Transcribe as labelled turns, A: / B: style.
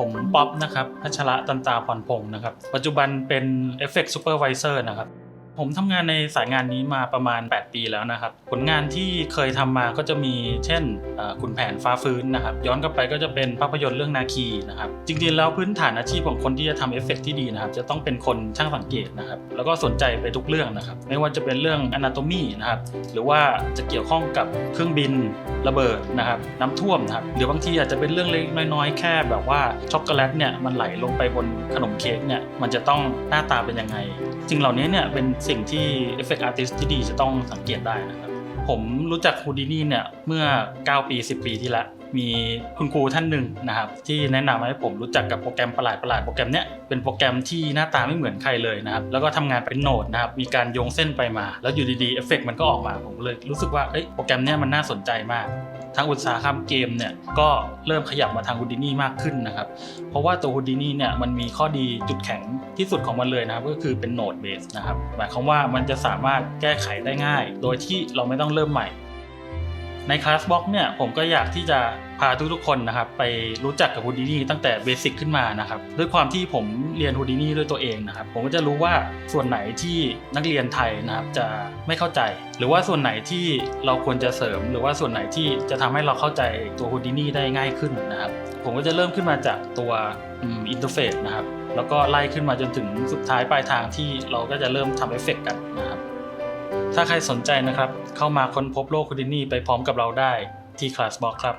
A: ผมป๊อปนะครับพัชระตันตาพรพงศ์นะครับ ปัจจุบันเป็น Effect Supervisor นะครับ ผมทำงานในสายงานนี้มาประมาณ 8 ปีแล้วนะครับ ผลงานที่เคยทำมาก็จะมีเช่นเอ่อขุนแผนฟ้าฟื้นนะครับ ย้อนกลับไปก็จะเป็นภาพยนตร์เรื่องนาคีนะครับ จริงๆแล้วพื้นฐานอาชีพของคนที่จะทำเอฟเฟกต์ที่ดีนะครับ จะต้องเป็นคนช่างสังเกตนะครับ แล้วก็สนใจไปทุกเรื่องนะครับ ไม่ว่าจะเป็นเรื่อง anatomy นะครับ หรือว่าจะเกี่ยวข้องกับเครื่องบินระเบิดนะครับ น้ำท่วมนะครับ หรือบางทีอาจจะเป็นเรื่องเล็กน้อยๆ แค่แบบว่าช็อกโกแลตเนี่ยมันไหลลงไปบนขนมเค้กเนี่ยมันจะต้องหน้าตาเป็นยังไงสิ่งเหล่านี้เนี่ยเป็นสิ่งที่ Effect Artist ที่ดีจะต้องสังเกตได้นะครับ ผมรู้จักฮูดินี่เนี่ยเมื่อ 9 ปี 10 ปีที่แล้วมีคุณครูท่านหนึ่งนะครับ ที่แนะนำให้ผมรู้จักกับโปรแกรมประหลาดประหลาดโปรแกรมเนี้ยเป็นโปรแกรมที่หน้าตาไม่เหมือนใครเลยนะครับ แล้วก็ทำงานเป็นโนดนะครับมีการโยงเส้นไปมา แล้วอยู่ดีๆเอฟเฟกมันก็ออกมาผมเลยรู้สึกว่าเอ้ยโปรแกรมเนี้ยมันน่าสนใจมาก ทางอุตสาหกรรมเกมเนี่ยก็เริ่มขยับมาทางฮูดินี่มากขึ้นนะครับ เพราะว่าตัวฮูดินี่เนี่ยมันมีข้อดีจุดแข็งที่สุดของมันเลยนะครับ ก็คือเป็นโนดเบสนะครับหมายความว่ามันจะสามารถแก้ไขได้ง่าย โดยที่เราไม่ต้องเริ่มใหม่ ในคลาสบล็อกเนี่ยผมก็อยากที่จะพาทุกๆคนนะครับไปรู้จักกับ Houdini ตั้งแต่เบสิกขึ้นมานะครับด้วยความที่ผมเรียน Houdini ด้วยตัวเองนะครับผมก็จะรู้ว่าส่วนไหนที่นักเรียนไทยนะครับจะไม่เข้าใจ หรือว่าส่วนไหนที่เราควรจะเสริม หรือว่าส่วนไหนที่จะทำให้เราเข้าใจตัว Houdini ได้ง่ายขึ้นนะครับผมก็จะเริ่มขึ้นมาจากตัวอินเทอร์เฟซนะครับแล้วก็ไล่ขึ้นมาจนถึงสุดท้ายปลายทางที่เราก็จะเริ่มทำเอฟเฟกต์กันนะครับ ถ้าใครสนใจนะครับ เข้ามาค้นพบโลกคูดินี่ไปพร้อมกับเราได้ที่ Classbox ครับ